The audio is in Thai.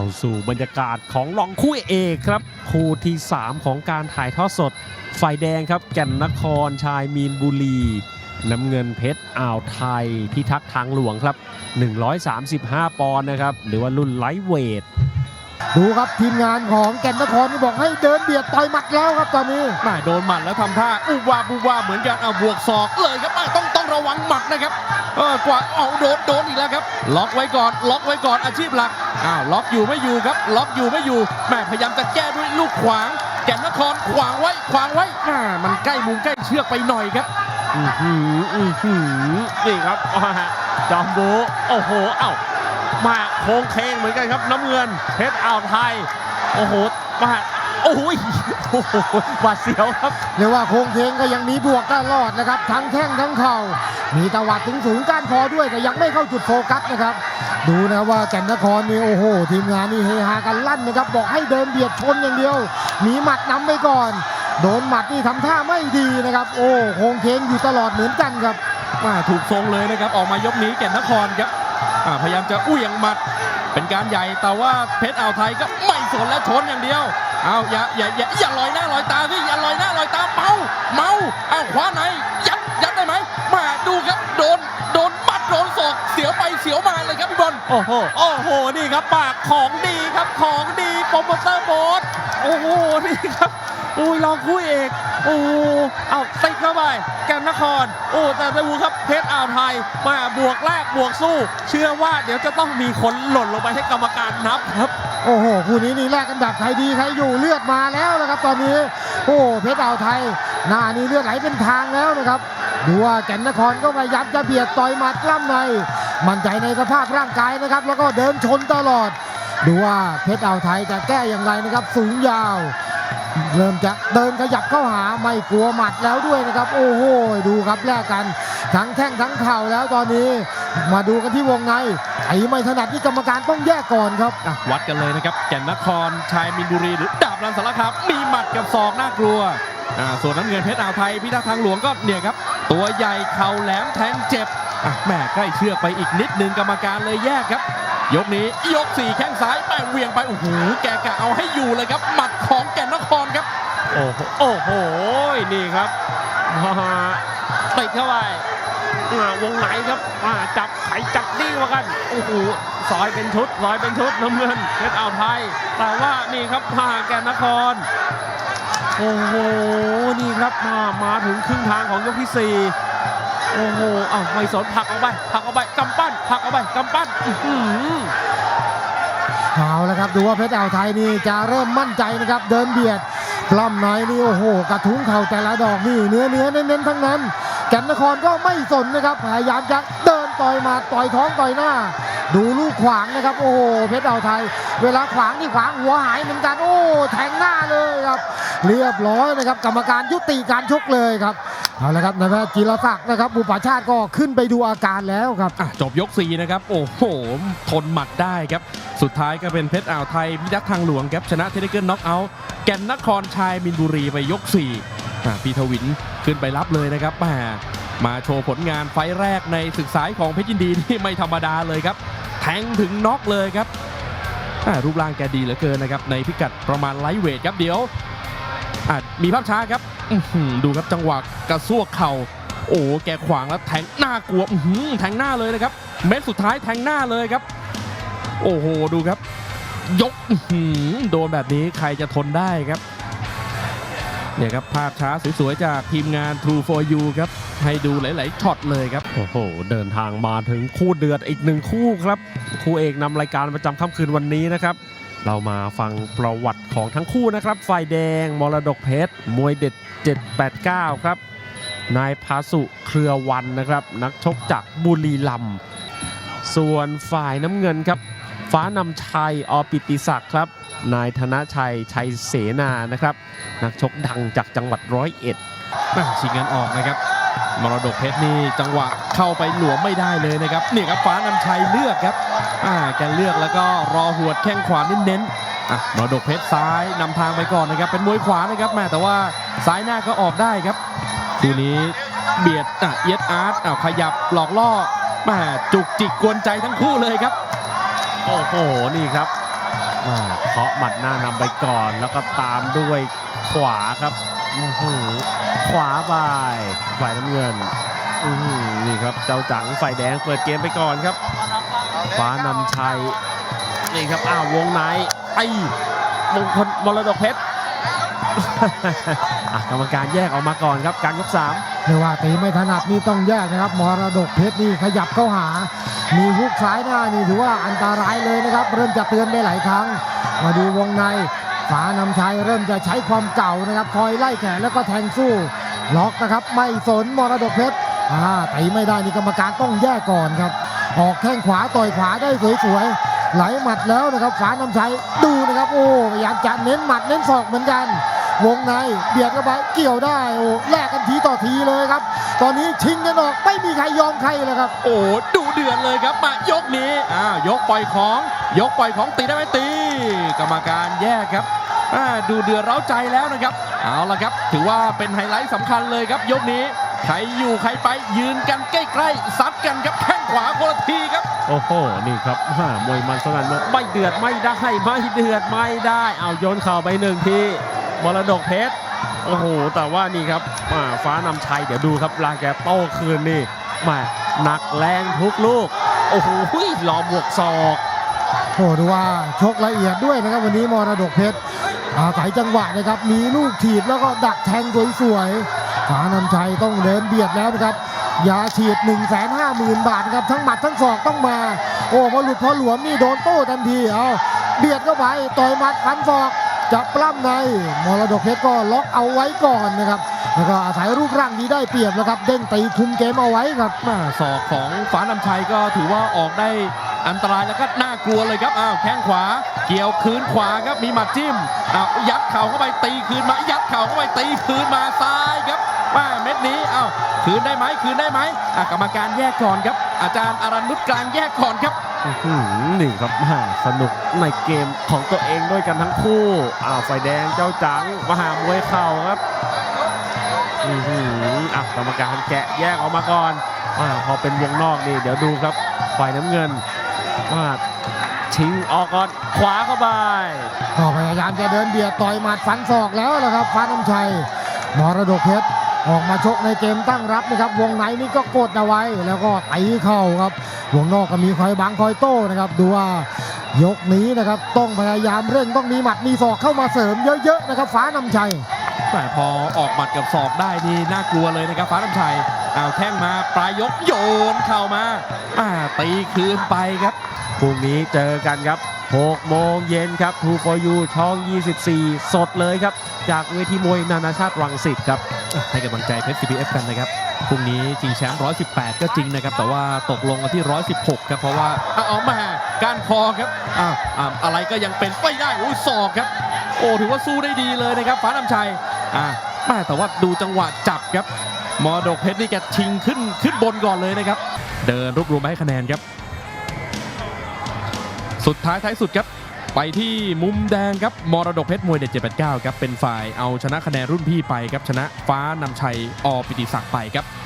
เข้าสู่บรรยากาศของรองคู่เอกครับ คู่ที่ 3 ของการถ่ายทอดสด ฝ่ายแดงครับ แก่นนครชายมีนบุรี น้ำเงินเพชรอ่าวไทย พิทักษ์ทางหลวงครับ 135 ปอนด์นะครับ หรือว่ารุ่นไลท์เวท ดูครับทีมงานของแก่นนครนี่บอกให้เดินเบียดต่อยหมัดแล้วครับตอนนี้แม่โดนหมัดแล้วทำท่าอุบวาบอุบวาเหมือนกันเอาบวกศอกเลยครับแม่ต้องต้องระวังหมัดนะครับเออกว่าเอาโดนโดนอีกแล้วครับ ล็อกไว้ก่อนล็อกไว้ก่อนอาชีพหลัก อ้าวล็อกอยู่ไม่อยู่ครับ ล็อกอยู่ไม่อยู่แม่พยายามจะแก้ด้วยลูกขวาง แก่นนครขวางไว้ขวางไว้อ่ามันใกล้มุมใกล้เชือกไปหน่อยครับอือหืออือหือนี่ครับมาจอมโบโอ้โหเอ้ามาโค้งเคงเหมือนกันครับน้ำเงินเพชรอ่าวไทยโอ้โหมา อ้โหโอ้โหหวาดเสียวครับเรียกว่าโครงเพลงก็ยังมีบวกตลอดนะครับ ทั้งแข้งทั้งเข่า มีตวัดถึงสูงก้านคอด้วยแต่ยังไม่เข้าจุดโฟกัสนะครับ ดูนะว่าแก่นนครนี่โอ้โห ทีมงานนี่เฮฮากันลั่นนะครับ บอกให้เดินเบียดชนอย่างเดียว มีหมัดนำไปก่อน โดนหมัดนี่ทำท่าไม่ดีนะครับ โอ้โครงเพลงอยู่ตลอดเหมือนกันครับมาถูกทรงเลยนะครับ ออกมายกนี้แก่นนครครับอ่าพยายามจะอุ้ยงหมัด เป็นการใหญ่แต่ว่าเพชรอ่าวไทยก็ไม่สนและชนอย่างเดียว เอาอย่าอย่าอย่าอย่าลอยหน้าลอยตาสิอย่าลอยหน้าลอยตาเมาเมาเอาขวาไหนยัดยัดได้ไหมมาดูครับโดนโดนหมัดโดนศอกเสียวไปเสียวมาเลยครับพี่บอลโอ้โหโอ้โหนี่ครับปากของดีครับของดีโปรโมเตอร์โบสโอ้โหนี่ครับอุ้ยรองคู่เอกโอ้เอาติดเข้าไปแกนนคร โอ้แต่ดูครับเพชรอ่าวไทยมาบวกแรกบวกสู้ เชื่อว่าเดี๋ยวจะต้องมีคนหล่นลงไปให้กรรมการนับครับ โอ้โหคู่นี้นี่แลกกันแบบใครดีใครอยู่เลือดมาแล้วนะครับ ตอนนี้ โอ้เพชรดาวไทย หน้านี่เลือดไหลเป็นทางแล้วนะครับดูว่าแก่นนครก็พยายามจะเบียดต่อยหมัดกล้ำใน มั่นใจในสภาพร่างกายนะครับ แล้วก็เดินชนตลอด ดูว่าเพชรดาวไทยจะแก้อย่างไรนะครับ สูงยาว เริ่มจะเดินขยับเข้าหาไม่กลัวหมัดแล้วด้วยนะครับ โอ้โหดูครับแลกกันทั้งแข้งทั้งเข่าแล้วตอนนี้ มาดูกันที่วงในไอ้ไม่ถนัดที่กรรมการต้องแยกก่อนครับอะวัดกันเลยนะครับ แก่นนครชายมินบุรีหรือดาบรันสารคามมีหมัดกับศอกน่ากลัวอ่าส่วนน้ำเงินเพชรอ่าวไทยพิทักษ์ทางหลวงก็เนี่ยครับ ตัวใหญ่เข่าแหลมแทงเจ็บอะแม่ใกล้เชือกไปอีกนิดนึงกรรมการเลยแยกครับ ยกนี้ยกสี่แข้งซ้ายแม่เหวียงไปโอ้โหแกกะเอาให้อยู่เลยครับ หมัดของแก่นนครครับ โอ้โหโอ้โหนี่ครับมาติดเข้าไปอ่า วงไหนครับอ่าจับไขจับนี่ว่ากันโอ้โหซอยเป็นชุดซอยเป็นชุดน้ำเงินเพชรอ่าวไทย แต่ว่านี่ครับมาแก่นนครโอ้โหนี่ครับมามาถึงครึ่งทางของยกที่สี่โอ้โหอ้าวไม่สนผลักออกไปผลักออกไปกำปั้นผลักออกไปกำปั้นอื้อหือเอาละครับดูว่าเพชรอ่าวไทยนี่จะเริ่มมั่นใจนะครับเดินเบียดปล้ำในนี่โอ้โหกระทุ้งเข่าแต่ละดอกนี่เนื้อเนื้อเน้นๆทั้งนั้น แก่นนครก็ไม่สนนะครับพยายามจะเดินต่อยมาต่อยท้องต่อยหน้า ดูลูกขวางนะครับ โอ้โหเพชรอ่าวไทย เวลาขวางนี่ขวางหัวหายเหมือนกันโอ้แทงหน้าเลยครับ เรียบร้อยนะครับ กรรมการยุติการชกเลยครับเอาละครับนายแพทย์จิรศักดิ์นะครับบุปผาชาติก็ขึ้นไปดูอาการแล้วครับจบยก4นะครับโอ้โหทนหมัดได้ครับ สุดท้ายก็เป็นเพชรอ่าวไทยพิทักษ์ทางหลวงครับชนะเทนนิเกิลน็อกเอาท์แก่นนครชายมินบุรีไปยก4อะพีทวิน ขึ้นไปรับเลยนะครับแหมมาโชว์ผลงานไฟแรกในศึกสายของเพชรยินดีนี่ไม่ธรรมดาเลยครับ แทงถึงน็อกเลยครับรูปร่างแกดีเหลือเกินนะครับในพิกัดประมาณไลท์เวทครับเดี๋ยวมีภาพช้าครับดูครับจังหวะกระซวกเข่า โอ้แกขวางแล้วแทงหน้ากลัวแทงหน้าเลยนะครับ เม็ดสุดท้ายแทงหน้าเลยครับ โอ้โหดูครับ ยกโดนแบบนี้ใครจะทนได้ครับ เนี่ยครับภาพช้าสวยๆจากทีมงาน True for You ครับ ให้ดูหลายๆช็อตเลยครับ โอ้โห เดินทางมาถึงคู่เดือดอีกหนึ่งคู่ครับ คู่เอกนำรายการประจำค่ำคืนวันนี้นะครับ เรามาฟังประวัติของทั้งคู่นะครับ ฝ่ายแดง มรดกเพชร มวยเด็ด 789 ครับ นายพาสุเครือวันนะครับ นักชกจากบุรีรัมย์ส่วนฝ่ายน้ำเงินครับ ฟ้านำชัยอปิติศักดิ์ครับ นายธนชัยชัยเสนานะครับ นักชกดังจากจังหวัดร้อยเอ็ดมาชิงกันออกนะครับ มรดกเพชรนี่จังหวะเข้าไปหลวมไม่ได้เลยนะครับนี่ครับฟ้านำชัยเลือกครับอ่าแกเลือกแล้วก็รอหัวดแข้งขวาเน้นๆอะมรดกเพชรซ้ายนำทางไปก่อนนะครับ เป็นมวยขวานะครับแม่แต่ว่าซ้ายหน้าก็ออกได้ครับคู่นี้เบียดอะเอียดอาร์ตอะขยับหลอกล่อแม่จุกจิกกวนใจทั้งคู่เลยครับ โอ้โห นี่ครับเคาะหมัดหน้านำไปก่อน แล้วก็ตามด้วยขวาครับขวาบายฝ่ายน้ำเงินอือหือนี่ครับ เจ้าจังฝ่ายแดงเปิดเกมไปก่อนครับ ฟ้านำชัย นี่ครับ อ้าว วงในไอ้มงคลมรดกเพชรกรรมการแยกออกมาก่อนครับ การยกสาม เรียกว่าตีไม่ถนัดนี่ต้องแยกนะครับมรดกเพชรนี่ขยับเข้าหา มีฮุกซ้ายหน้านี่ถือว่าอันตรายเลยนะครับ เริ่มจะเตือนไปหลายครั้ง มาดูวงในฝานำชัยเริ่มจะใช้ความเก่านะครับ คอยไล่แขนแล้วก็แทงสู้ล็อกนะครับ ไม่สนมรดกเพชรอ่าตีไม่ได้นี่กรรมการต้องแยกก่อนครับ ออกแข้งขวาต่อยขวาได้สวยๆไหลหมัดแล้วนะครับฝานำชัยดูนะครับโอ้พยายามจะเน้นหมัดเน้นศอกเหมือนกัน วงในเบียดเข้าไปเกี่ยวได้โอ้แลกกันทีต่อทีเลยครับ ตอนนี้ชิงกันออกไม่มีใครยอมใครเลยครับ โอ้ดูเดือดเลยครับมายกนี้อ้าวยกปล่อยของ ยกปล่อยของตีได้ไหมตี กรรมการแยกครับอ่าดูเดือดเร้าใจแล้วนะครับ เอาละครับ ถือว่าเป็นไฮไลท์สำคัญเลยครับยกนี้ใครอยู่ใครไปยืนกันใกล้ๆซัดกันครับแข้งขวาคนละทีครับ โอ้โหนี่ครับฮ่ามวยมันสนั่นเมืองไม่เดือดไม่ได้ไม่เดือดไม่ได้ เอาโยนเข่าไปหนึ่งที มรดกเพชรโอ้โหแต่ว่านี่ครับอ่าฟ้านำชัยเดี๋ยวดูครับลาแกโต้คืนนี่มาหนักแรงทุกลูก โอ้โหหลอมบวกศอกโอ้ดูว่าชกละเอียดด้วยนะครับ วันนี้มรดกเพชรอาศัยจังหวะนะครับ มีลูกถีบแล้วก็ดักแทงสวยๆฝานำชัยต้องเดินเบียดแล้วนะครับยาฉีด 1 5 0 0 0 0 บาทนะครับทั้งหมัดทั้งศอกต้องมา โอ้พอหลุดพอหลวมนี่โดนโต้ทันทีเอาเบียดเข้าไปต่อยหมัดฟันศอก จะปล้ำในมรดกเพชรก็ล็อกเอาไว้ก่อนนะครับแล้วก็อาศัยรูปร่างนี้ได้เปรียบนะครับ เด้งตีคุมเกมเอาไว้ครับมาศอกของฟ้านำชัยก็ถือว่าออกได้อันตรายแล้วก็น่ากลัวเลยครับอ้าวแข้งขวา เกี่ยวคืนขวาครับมีหมัดจิ้มอ้าวยัดเข่าเข้าไปตีคืนมายัดเข่าเข้าไปตีคืนมาซ้ายครับมาเม็ดนี้อ้าวคืนได้ไหมคืนได้ไหมอะกรรมการแยกก่อนครับ อาจารย์อารันนุชกลางแยกก่อนครับ หือนี่ครับแหม่สนุกในเกมของตัวเองด้วยกันทั้งคู่อ้าวไฟแดงเจ้าจังมหามวยเข่าครับอือหืออะกรรมการแกะแยกออกมาก่อนอาพอเป็นวงนอกนี่เดี๋ยวดูครับฝ่ายน้ำเงินว่าชิงออกก่อนขวาเข้าไปก็พยายามจะเดินเบียดต่อยหมัดฟันศอกแล้วนะครับฟ้าน้ำชัยมรดกเพชร ออกมาชกในเกมตั้งรับนะครับ วงในนี่ก็กดเอาไว้ แล้วก็ตีเข่าครับ วงนอกก็มีคอยบังคอยโต้นะครับ ดูว่ายกนี้นะครับ ต้องพยายามเร่งต้องมีหมัดมีศอกเข้ามาเสริมเยอะๆนะครับ ฟ้าน้ำชัยแต่พอออกหมัดกับศอกได้นี่น่ากลัวเลยนะครับ ฟ้าน้ำชัยอ้าแข้งมาปลายยกโยนเข่ามาอ่าตีคืนไปครับพรุ่งนี้เจอกันครับ6โมงเย็นครับ True for You ช่อง 24 สดเลยครับ จากเวทีมวยนานาชาติรังสิตครับ ให้กำลังใจเพชร CPF กันนะครับพรุ่งนี้ชิงแชมป์118 ก็จริงนะครับ แต่ว่าตกลงกันที่ 116 ครับ เพราะว่าเอาเอามาการคอครับอ้าวอ้าวอะไรก็ยังเป็นไม่ได้อุ้ยศอกครับ โอ้ถือว่าสู้ได้ดีเลยนะครับ ฟ้านำชัยอ่าแม่แต่ว่าดูจังหวะจับครับมอดกเพชรนี่แกชิงขึ้นขึ้นบนก่อนเลยนะครับ เดินรวบรวมมาให้คะแนนครับ สุดท้ายท้ายสุดครับ ไปที่มุมแดงครับมรดกเพชรมวยเด็ด789 ครับ เป็นฝ่ายเอาชนะคะแนนรุ่นพี่ไปครับ ชนะฟ้านำชัยอปิติศักดิ์ไปครับ